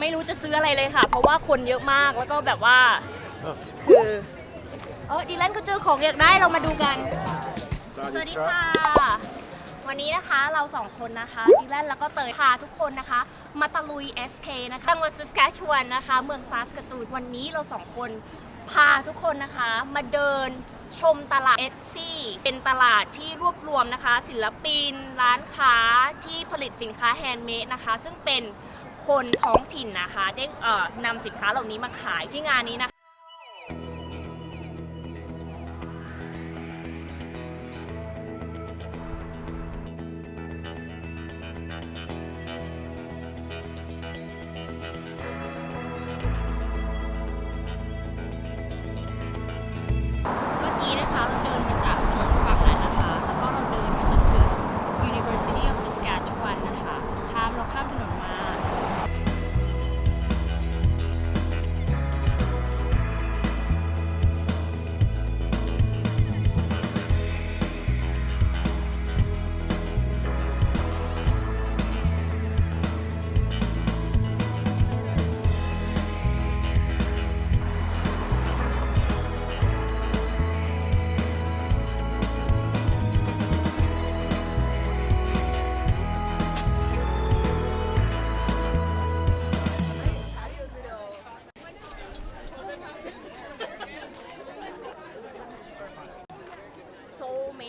ไม่รู้จะซื้ออะไรเลยค่ะ เพราะว่าคนเยอะมากแล้วก็แบบว่าคือเออดีแลนก็เจอของอยากได้เรามาดูกัน สวัสดีค่ะ วันนี้นะคะเราสองคนนะคะดีแลนแล้วก็เตยพาทุกคนนะคะ มาตะลุย SK นะคะจังหวัด Saskatchewan นะคะ เมืองซาสกาตูนวันนี้เราสองคนพาทุกคนนะคะมาเดินชมตลาด Etsy เป็นตลาดที่รวบรวมนะคะ ศิลปิน ร้านค้าที่ผลิตสินค้าแฮนด์เมดนะคะ ซึ่งเป็น คนท้องถิ่นนะคะได้เอ่อนำสินค้าเหล่านี้มาขายที่งานนี้นะคะ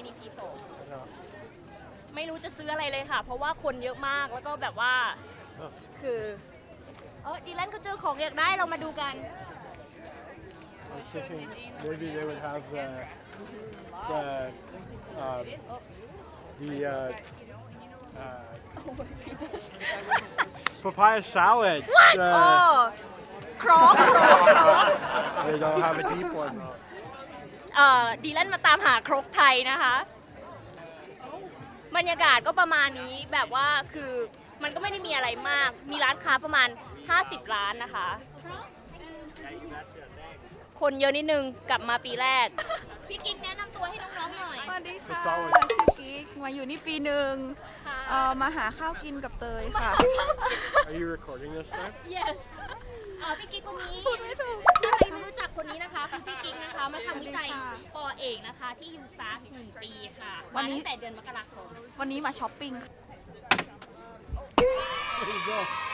so many people ไม่รู้จะซื้ออะไรเลยค่ะ เพราะว่าคนเยอะมากแล้วก็แบบว่า คือเออดีแลนก็เจอของอยากได้เรามาดูกัน I was thinking maybe they would have the the uh, the uh, uh, papaya salad. โอ้ Uh, ครอกครอกครอก they don't have a deep one though. เอ่อดีแลนมาตามหาครกไทยนะคะ บรรยากาศก็ประมาณนี้แบบว่าคือมันก็ไม่ได้มีอะไรมาก มีร้านค้าประมาณ 50 ร้านนะคะ คนเยอะนิดนึงกลับมาปีแรก พี่กิ๊กแนะนำตัวให้น้องๆหน่อย สวัสดีค่ะ It's always- ชื่อกิ๊ก มาอยู่นี่ปีหนึ่งค่ะเอ่อมาหาข้าวกินกับเตยค่ะ Are you recording this time? yes เอ่อพี่กิ๊กคนนี้พูดไม่ถูกถ้าใครไม่รู้ มาทำวิจัยสวัสดีค่ะปอเอกนะคะ ที่ยูซาสหนึ่งปีค่ะวันนี้มาตั้งแต่เดือนมกราคมวันนี้มาช้อปปิ้ง There you go.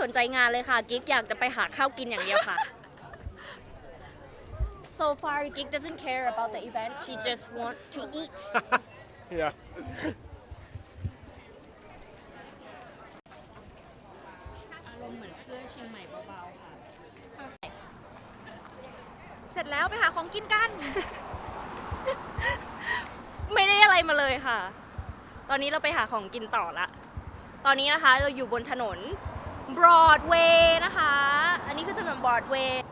สนใจงานเลยค่ะ กิ๊กอยากจะไปหาข้าวกินอย่างเดียวค่ะ so far Gig doesn't care about the event she just wants to eat Yeah. อารมณ์เหมือนเสื้อเชียงใหม่เบาๆค่ะเสร็จแล้วไปหาของกินกัน ไม่ได้อะไรมาเลยค่ะ ตอนนี้เราไปหาของกินต่อละ ตอนนี้นะคะเราอยู่บนถนน บรอดเวย์นะคะ อันนี้คือถนนบรอดเวย์